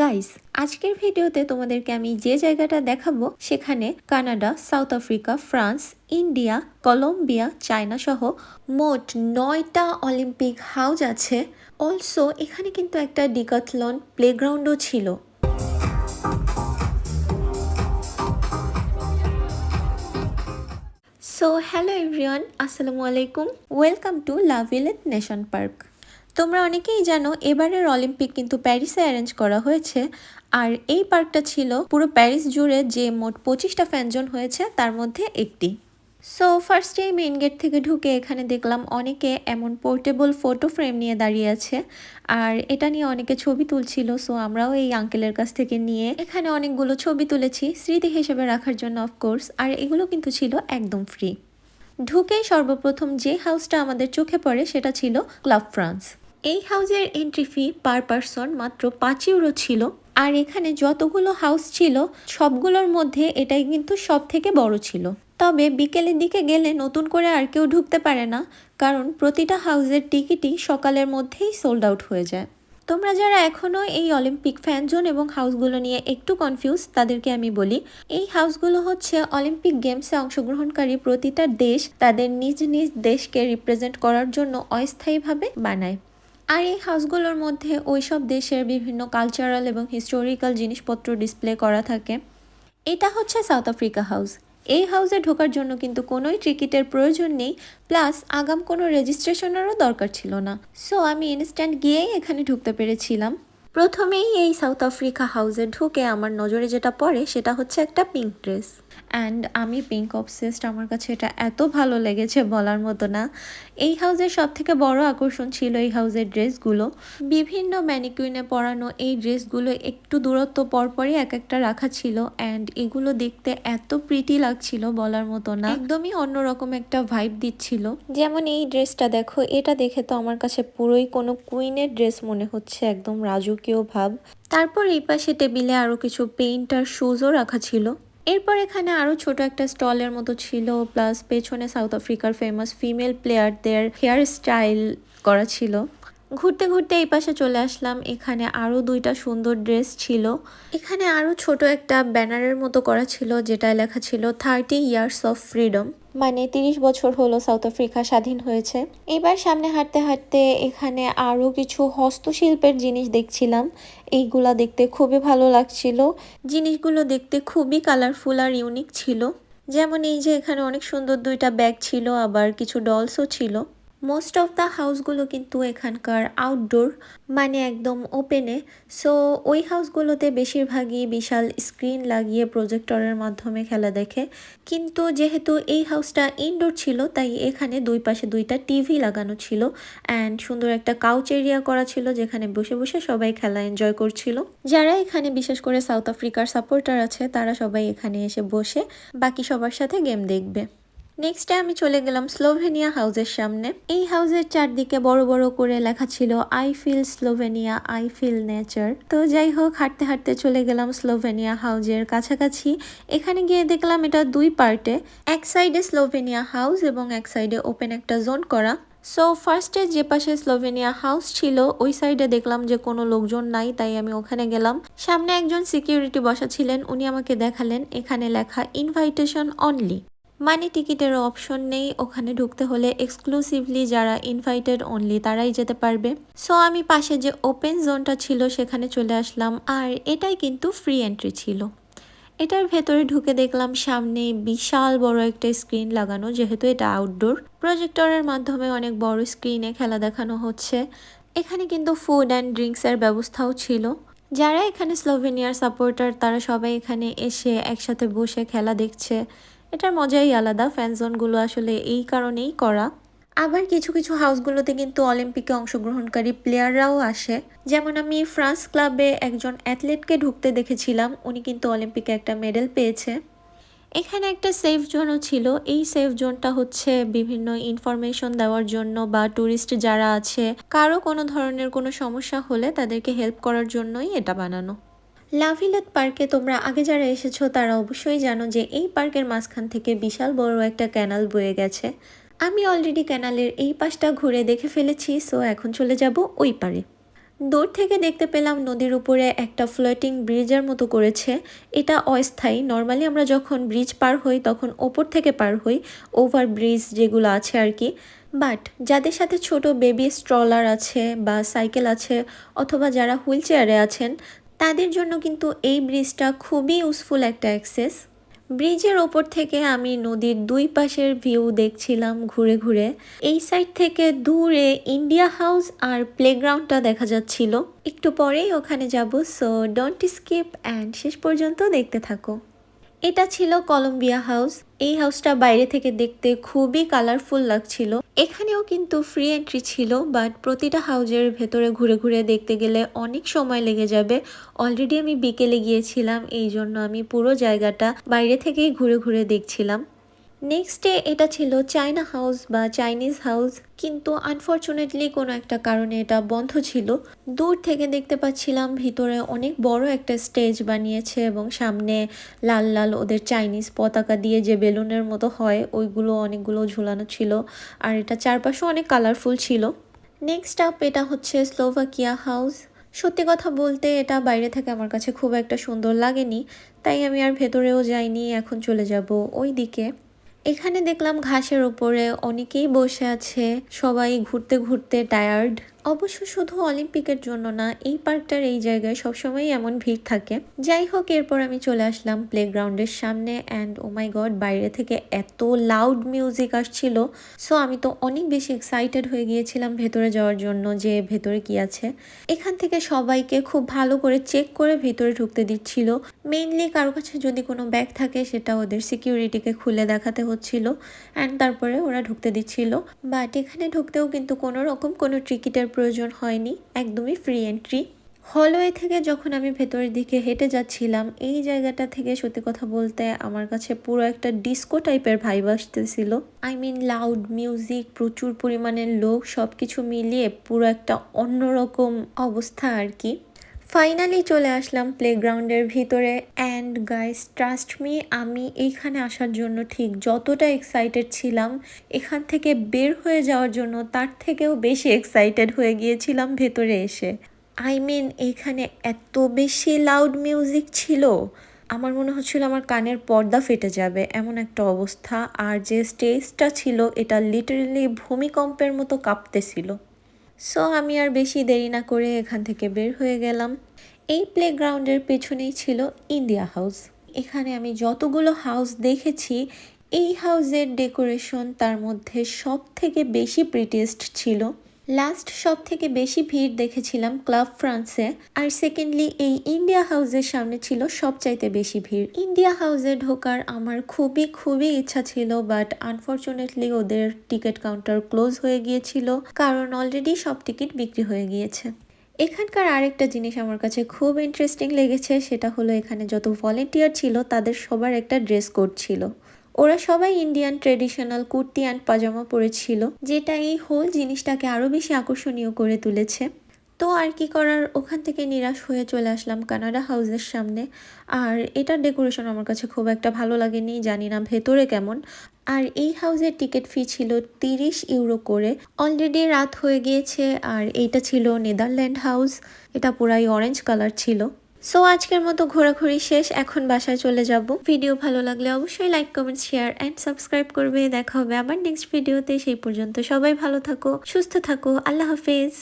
Guys আজকের ভিডিওতে তোমাদেরকে আমি যে জায়গাটা দেখাবো, সেখানে Canada, South Africa, France, India, Colombia, China সহ মোট নয়টা অলিম্পিক হাউজ আছে। অলসো এখানে কিন্তু একটা ডিকাথলন প্লেগ্রাউন্ডও ছিল। সো হ্যালো এভরিওয়ান আসসালামু আলাইকুম। ওয়েলকাম টু লাভিলেট নেশন পার্ক তোমরা অনেকেই জানো, এবারের অলিম্পিক কিন্তু প্যারিসে অ্যারেঞ্জ করা হয়েছে। আর এই পার্কটা ছিল পুরো প্যারিস জুড়ে যে মোট পঁচিশটা ফ্যানজন হয়েছে, তার মধ্যে একটি। সো ফার্স্টে মেইন গেট থেকে ঢুকে এখানে দেখলাম অনেকে এমন পোর্টেবল ফটো ফ্রেম নিয়ে দাঁড়িয়ে আছে। আর এটা নিয়ে অনেকে ছবি তুলছিল সো আমরাও এই আঙ্কেলের কাছ থেকে নিয়ে এখানে অনেকগুলো ছবি তুলেছি, স্মৃতি হিসেবে রাখার জন্য অফকোর্স আর এগুলো কিন্তু ছিল একদম ফ্রি ঢুকেই সর্বপ্রথম যে হাউসটা আমাদের চোখে পড়ে, সেটা ছিল ক্লাব ফ্রান্স এই হাউজের এন্ট্রি ফি পার পারসন মাত্র পাঁচ ইউরো ছিল। আর এখানে যতগুলো হাউস ছিল, সবগুলোর মধ্যে এটাই কিন্তু সব থেকে বড় ছিল। তবে বিকেলের দিকে গেলে নতুন করে আর কেউ ঢুকতে পারে না, কারণ প্রতিটা হাউজের টিকিটই সকালের মধ্যেই সোল্ড আউট হয়ে যায়। তোমরা যারা এখনও এই অলিম্পিক ফ্যানজোন এবং হাউসগুলো নিয়ে একটু কনফিউজ তাদেরকে আমি বলি, এই হাউসগুলো হচ্ছে অলিম্পিক গেমসে অংশগ্রহণকারী প্রতিটা দেশ তাদের নিজ নিজ দেশকে রিপ্রেজেন্ট করার জন্য অস্থায়ীভাবে বানায়। আর এই হাউসগুলোর মধ্যে ওইসব দেশের বিভিন্ন কালচারাল এবং হিস্টোরিক্যাল জিনিসপত্র ডিসপ্লে করা থাকে। এটা হচ্ছে সাউথ আফ্রিকা হাউস এই হাউসে ঢোকার জন্য কিন্তু কোনোই টিকিটের প্রয়োজন নেই প্লাস আগাম কোনো রেজিস্ট্রেশনেরও দরকার ছিল না। সো আমি ইনস্ট্যান্ট গিয়েই এখানে ঢুকতে পেরেছিলাম। প্রথমেই এই সাউথ আফ্রিকা হাউসে ঢুকে আমার নজরে যেটা পড়ে, সেটা হচ্ছে একটা পিঙ্ক ড্রেস অ্যান্ড আমি পিঙ্ক অবসেসড আমার কাছে এটা এত ভালো লেগেছে বলার মতো না। এই হাউজের সব থেকে বড় আকর্ষণ ছিল এই হাউজের ড্রেসগুলো বিভিন্ন ম্যানিকুইনে পরানো এই ড্রেসগুলো একটু দূরত্ব পরপরই এক একটা রাখা ছিল। অ্যান্ড এগুলো দেখতে এত প্রিটি লাগছিল বলার মতো না। একদমই অন্যরকম একটা ভাইব দিচ্ছিল। যেমন এই ড্রেসটা দেখো, এটা দেখে তো আমার কাছে পুরোই কোনো কুইনের ড্রেস মনে হচ্ছে, একদম রাজকীয় ভাব। তারপর এই পাশে টেবিলে আরও কিছু পেইন্ট আর শুজও রাখা ছিল। এরপর এখানে আরও ছোট একটা স্টলের মতো ছিল প্লাস পেছনে সাউথ আফ্রিকার ফেমাস ফিমেল প্লেয়ারদের হেয়ার স্টাইল করা ছিল। ঘুরতে ঘুরতে এই পাশে চলে আসলাম, এখানে আরও দুইটা সুন্দর ড্রেস ছিল। এখানে আরও ছোট একটা ব্যানারের মতো করা ছিল যেটা লেখা ছিল থার্টি ইয়ার্স অফ ফ্রিডম মানে তিরিশ বছর হলো সাউথ আফ্রিকা স্বাধীন হয়েছে। এবার সামনে হাঁটতে হাঁটতে এখানে আরও কিছু হস্তশিল্পের জিনিস দেখছিলাম। এইগুলা দেখতে খুবই ভালো লাগছিল। জিনিসগুলো দেখতে খুবই কালারফুল আর ইউনিক ছিল। যেমন এই যে এখানে অনেক সুন্দর দুইটা ব্যাগ ছিল, আবার কিছু ডলসও ছিল। মোস্ট অফ দ্য হাউসগুলো কিন্তু এখানকার আউটডোর মানে একদম ওপেনে সো ওই হাউসগুলোতে বেশিরভাগই বিশাল স্ক্রিন লাগিয়ে প্রজেক্টরের মাধ্যমে খেলা দেখে। কিন্তু যেহেতু এই হাউসটা ইনডোর ছিল, তাই এখানে দুই পাশে দুইটা টিভি লাগানো ছিল। অ্যান্ড সুন্দর একটা কাউচ এরিয়া করা ছিল, যেখানে বসে বসে সবাই খেলা এনজয় করছিল। যারা এখানে বিশেষ করে সাউথ আফ্রিকার সাপোর্টার আছে, তারা সবাই এখানে এসে বসে, বাকি সবার সাথে গেম দেখবে। নেক্সটে আমি চলে গেলাম স্লোভেনিয়া হাউসের সামনে। এই হাউসের চারদিকে বড় বড় করে লেখা ছিল I feel Slovenia I feel nature তো যাই হোক, হাঁটতে হাঁটতে চলে গেলাম স্লোভেনিয়া হাউসের কাছাকাছি। এখানে গিয়ে দেখলাম এটা দুই পার্টে এক সাইডে স্লোভেনিয়া হাউস এবং এক সাইডে ওপেন একটা জোন করা। সো ফার্স্টে যে পাশে স্লোভেনিয়া হাউস ছিল, ওই সাইডে দেখলাম যে কোনো লোকজন নাই, তাই আমি ওখানে গেলাম। সামনে একজন সিকিউরিটি বসা ছিলেন, উনি আমাকে দেখালেন। এখানে লেখা ইনভাইটেশন অনলি মানি টিকিটের অপশন নেই। ওখানে ঢুকতে হলে এক্সক্লুসিভলি যারা ইনভাইটেড অনলি তারাই যেতে পারবে। সো আমি পাশে যে ওপেন জোনটা ছিল সেখানে চলে আসলাম। আর এটাই কিন্তু ফ্রি এন্ট্রি ছিল। এটার ভেতরে ঢুকে দেখলাম সামনে বিশাল বড় একটা স্ক্রিন লাগানো, যেহেতু এটা আউটডোর প্রজেক্টরের মাধ্যমে অনেক বড় স্ক্রিনে খেলা দেখানো হচ্ছে। এখানে কিন্তু ফুড অ্যান্ড ড্রিঙ্কসের ব্যবস্থাও ছিল। যারা এখানে স্লোভেনিয়ার সাপোর্টার তারা সবাই এখানে এসে একসাথে বসে খেলা দেখছে। এটার মজাই আলাদা ফ্যান ফ্যানজোনগুলো আসলে এই কারণেই করা। আবার কিছু কিছু হাউসগুলোতে কিন্তু অলিম্পিকে অংশগ্রহণকারী প্লেয়াররাও আসে। যেমন আমি ফ্রান্স ক্লাবে একজন অ্যাথলেটকে ঢুকতে দেখেছিলাম, উনি কিন্তু অলিম্পিকে একটা মেডেল পেয়েছে। এখানে একটা সেফ জোনও ছিল। এই সেফ জোনটা হচ্ছে বিভিন্ন ইনফরমেশন দেওয়ার জন্য বা ট্যুরিস্ট যারা আছে, কারও কোনো ধরনের কোনো সমস্যা হলে তাদেরকে হেল্প করার জন্যই এটা বানানো। লাভিলেট পার্কে তোমরা আগে যারা এসেছ, তারা অবশ্যই জানো যে এই পার্কের মাঝখান থেকে বিশাল বড় একটা ক্যানাল বয়ে গেছে। আমি অলরেডি ক্যানালের এই পাশটা ঘুরে দেখে ফেলেছি সো এখন চলে যাব ওই পারে। দূর থেকে দেখতে পেলাম নদীর উপরে একটা ফ্লোটিং ব্রিজের মতো করেছে। এটা অস্থায়ী। নর্মালি আমরা যখন ব্রিজ পার হই, তখন ওপর থেকে পার হই ওভার ব্রিজ যেগুলো আছে আর কি। বাট যাদের সাথে ছোট বেবি স্ট্রলার আছে বা সাইকেল আছে, অথবা যারা হুইল চেয়ারে আছেন তাদের জন্য কিন্তু এই ব্রিজটা খুবই ইউজফুল একটা অ্যাক্সেস ব্রিজের ওপর থেকে আমি নদীর দুই পাশের ভিউ দেখছিলাম ঘুরে ঘুরে। এই সাইড থেকে দূরে ইন্ডিয়া হাউস আর প্লেগ্রাউন্ডটা দেখা যাচ্ছিল। একটু পরেই ওখানে যাব সো ডোন্ট স্কিপ অ্যান্ড শেষ পর্যন্ত দেখতে থাকো। এটা ছিল কলম্বিয়া হাউস। এই হাউসটা বাইরে থেকে দেখতে খুবই কালারফুল লাগছিল। এখানেও কিন্তু ফ্রি এন্ট্রি ছিল বাট প্রতিটা হাউজের ভেতরে ঘুরে ঘুরে দেখতে গেলে অনেক সময় লেগে যাবে। অলরেডি আমি বিকেলে গিয়েছিলাম এই জন্য আমি পুরো জায়গাটা বাইরে থেকেই ঘুরে ঘুরে দেখছিলাম। নেক্সট ডে এটা ছিল চায়না হাউস বা চাইনিজ হাউস কিন্তু আনফর্চুনেটলি কোনো একটা কারণে এটা বন্ধ ছিল। দূর থেকে দেখতে পাচ্ছিলাম ভিতরে অনেক বড় একটা স্টেজ বানিয়েছে এবং সামনে লাল লাল ওদের চাইনিজ পতাকা দিয়ে যে বেলুনের মতো হয়, ওইগুলো অনেকগুলো ঝুলানো ছিল আর এটা চারপাশে অনেক কালারফুল ছিল। নেক্সট আপ এটা হচ্ছে স্লোভাকিয়া হাউস সত্যি কথা বলতে এটা বাইরে থেকে আমার কাছে খুব একটা সুন্দর লাগেনি, তাই আমি আর ভেতরেও যাইনি, এখন চলে যাব ওই দিকে এখানে দেখলাম ঘাসের ওপরে অনেকেই বসে আছে। সবাই ঘুরতে ঘুরতে টায়ার্ড অবশ্য শুধু অলিম্পিকের জন্য না, এই পার্কটার এই জায়গায় সবসময় এমন ভিড় থাকে। যাই হোক, এরপর আমি চলে আসলাম প্লেগ্রাউন্ডের সামনে অ্যান্ড ও মাই গড বাইরে থেকে এত লাউড মিউজিক আসছিল। সো আমি তো অনেক বেশি এক্সাইটেড হয়ে গিয়েছিলাম ভেতরে যাওয়ার জন্য যে ভেতরে কি আছে। এখান থেকে সবাইকে খুব ভালো করে চেক করে ভেতরে ঢুকতে দিচ্ছিল। মেইনলি কারও কাছে যদি কোনো ব্যাগ থাকে, সেটা ওদের সিকিউরিটিকে খুলে দেখাতে হচ্ছিল। অ্যান্ড তারপরে ওরা ঢুকতে দিচ্ছিল। বাট এখানে ঢুকতেও কিন্তু কোনো রকম কোনো টিকিটের প্রয়োজন হয়নি, একদমই ফ্রি এন্ট্রি হলওয়ে থেকে যখন আমি ভেতরের দিকে হেঁটে যাচ্ছিলাম, এই জায়গাটা থেকে সত্যি কথা বলতে আমার কাছে পুরো একটা ডিস্কো টাইপের ভাইব আসতেছিল। আই মিন লাউড মিউজিক প্রচুর পরিমাণের লোক সব কিছু মিলিয়ে পুরো একটা অন্যরকম অবস্থা আর কি। ফাইনালি চলে আসলাম প্লেগ্রাউন্ডের ভিতরে অ্যান্ড গাইস ট্রাস্ট মি আমি এইখানে আসার জন্য ঠিক যতটা এক্সাইটেড ছিলাম, এখান থেকে বের হয়ে যাওয়ার জন্য তার থেকেও বেশি এক্সাইটেড হয়ে গিয়েছিলাম ভেতরে এসে। আই মিন এইখানে এত বেশি লাউড মিউজিক ছিল, আমার মনে হচ্ছিল আমার কানের পর্দা ফেটে যাবে, এমন একটা অবস্থা। আর যে স্টেজটা ছিল, এটা লিটারেলি ভূমিকম্পের মতো কাঁপতেছিল। সো আমি আর বেশি দেরি না করে এখান থেকে বের হয়ে গেলাম। এই প্লেগ্রাউন্ডের পেছনেই ছিল ইন্ডিয়া হাউস এখানে আমি যতগুলো হাউস দেখেছি, এই হাউসের ডেকোরেশন তার মধ্যে সব থেকে বেশি প্রিটেস্ট ছিল। লাস্ট সব থেকে বেশি ভিড় দেখেছিলাম ক্লাব ফ্রান্সে, আর সেকেন্ডলি এই ইন্ডিয়া হাউসের সামনে ছিল সবচাইতে বেশি ভিড়। ইন্ডিয়া হাউসে ঢোকার আমার খুবই খুবই ইচ্ছা ছিল বাট আনফর্চুনেটলি ওদের টিকিট কাউন্টার ক্লোজ হয়ে গিয়েছিল, কারণ অলরেডি সব টিকিট বিক্রি হয়ে গিয়েছে। এখানকার আরেকটা জিনিস আমার কাছে খুব ইন্টারেস্টিং লেগেছে, সেটা হলো এখানে যত ভলেন্টিয়ার ছিল, তাদের সবার একটা ড্রেস কোড ছিল। ওরা সবাই Indian traditional kurti and pyjama পরেছিল, যেটা এই হোল জিনিসটাকে আরও বেশি আকর্ষণীয় করে তুলেছে। তো আর কি করার, ওখান থেকে নিরাশ হয়ে চলে আসলাম কানাডা হাউসের সামনে। আর এটার ডেকোরেশন আমার কাছে খুব একটা ভালো লাগেনি, জানি না ভেতরে কেমন। আর এই হাউসের টিকিট ফি ছিল তিরিশ ইউরো করে। অলরেডি রাত হয়ে গিয়েছে, আর এইটা ছিল নেদারল্যান্ড হাউস এটা পুরাই অরেঞ্জ কালার ছিল। সো আজকের মতো ঘোরাঘুরি শেষ। এখন বাসায় চলে যাব। ভিডিও ভালো লাগলে অবশ্যই like comment share and subscribe করবে। দেখা হবে আবার নেক্সট ভিডিওতে সেই পর্যন্ত সবাই ভালো থাকো, সুস্থ থাকো। আল্লাহ হাফেজ।